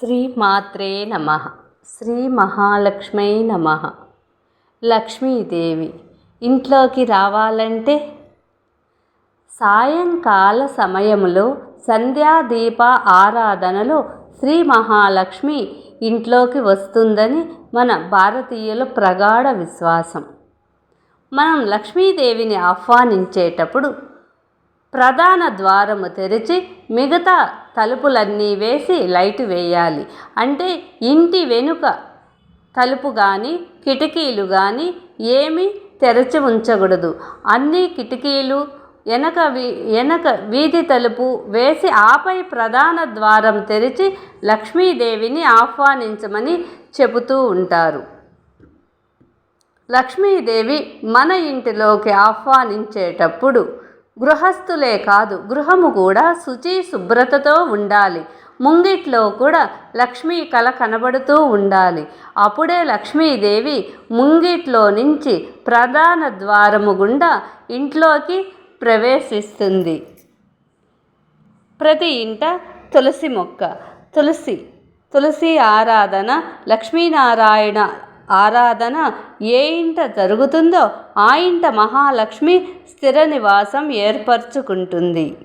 శ్రీ మాత్రే నమ. శ్రీ మహాలక్ష్మై నమ. లక్ష్మీదేవి ఇంట్లోకి రావాలంటే సాయంకాల సమయంలో సంధ్యాదీప ఆరాధనలో శ్రీ మహాలక్ష్మి ఇంట్లోకి వస్తుందని మన భారతీయుల ప్రగాఢ విశ్వాసం. మనం లక్ష్మీదేవిని ఆహ్వానించేటప్పుడు ప్రధాన ద్వారము తెరిచి మిగతా తలుపులన్నీ వేసి లైట్ వేయాలి. అంటే ఇంటి వెనుక తలుపు కానీ కిటికీలు కానీ ఏమీ తెరచి ఉంచకూడదు. అన్ని కిటికీలు వెనక వీ వెనక వీధి తలుపు వేసి ఆపై ప్రధాన ద్వారం తెరిచి లక్ష్మీదేవిని ఆహ్వానించమని చెబుతూ ఉంటారు. లక్ష్మీదేవి మన ఇంటిలోకి ఆహ్వానించేటప్పుడు గృహస్థులే కాదు గృహము కూడా శుచి శుభ్రతతో ఉండాలి. ముంగిట్లో కూడా లక్ష్మీ కళ కనబడుతూ ఉండాలి. అప్పుడే లక్ష్మీదేవి ముంగిట్లో నుంచి ప్రధాన ద్వారము గుండా ఇంట్లోకి ప్రవేశిస్తుంది. ప్రతి ఇంట తులసి మొక్క తులసి తులసి ఆరాధన లక్ష్మీనారాయణ ఆరాధన ఏ ఇంట జరుగుతుందో ఆ ఇంట మహాలక్ష్మి స్థిర నివాసం ఏర్పరచుకుంటుంది.